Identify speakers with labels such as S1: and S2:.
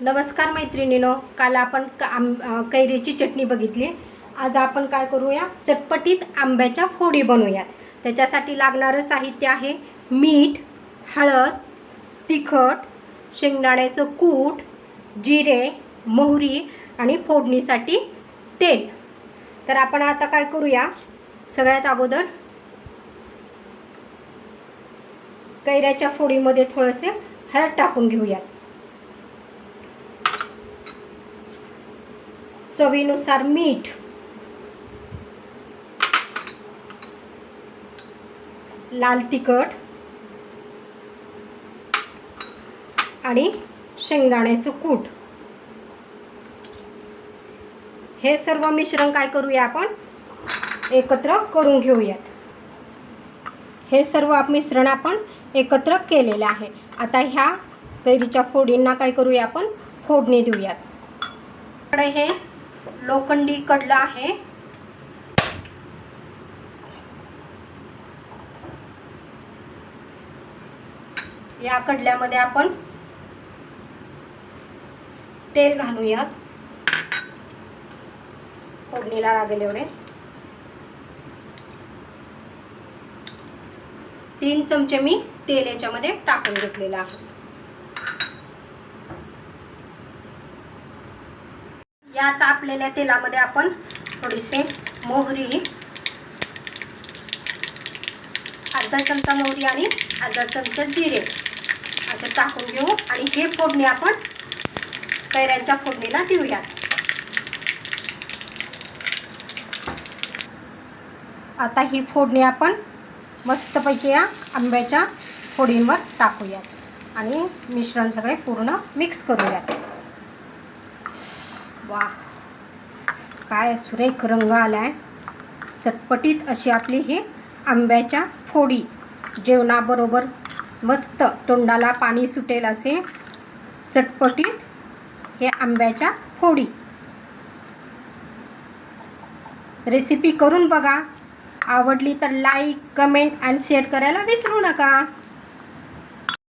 S1: नमस्कार मैत्रिणीनो काल आपण का आंब कैरीची चटणी बघितली. आज आपण काय करूया? चटपटीत आंब्याच्या फोडी बनवूयात. त्याच्यासाठी लागणारं साहित्य आहे मीठ हळद तिखट शेंगदाण्याचं कूट जिरे मोहरी आणि फोडणीसाठी तेल. तर आपण आता काय करूया? सगळ्यात अगोदर कैऱ्याच्या फोडीमध्ये थोडंसे हळद टाकून घेऊयात. चवीनुसार मीठ. लाल तिखट. आणि शेंगदाण्याचं कूट. हे सर्व मिश्रण काय करूया आपण? एकत्र करून घेऊयात. हे सर्व आप- मिश्रण आपण एकत्र केलेलं आहे. आता ह्या कैरीच्या फोडींना काय करूया आपण? फोडणी देऊयात. हे लोखंडी कडलं आहे. या कडल्यामध्ये आपण तेल घालूयात. फोडणीला लागेल एवढे. तीन चमचे मी तेल याच्यामध्ये टाकून घेतलेलं आहे. या तापलेल्या तेलामध्ये आपण थोडीसे मोहरी अर्धा चमचा मोहरी आणि अर्धा चमचा जिरे असं टाकून घेऊ आणि हे फोडणी आपण कैऱ्यांच्या फोडणीला देऊयात आता ही फोडणी आपण मस्तपैकी या आंब्याच्या फोडींवर टाकूयात आणि मिश्रण सगळे पूर्ण मिक्स करूयात. वा. काय सुरेख रंग आला आहे चटपटीत अशी आपली ही आंब्याच्या फोडी. जेवणाबरोबर मस्त तोंडाला पाणी सुटेल असे चटपटीत हे आंब्याच्या फोडी. रेसिपी करून बघा. आवडली तर लाईक कमेंट आणि शेअर करायला विसरू नका.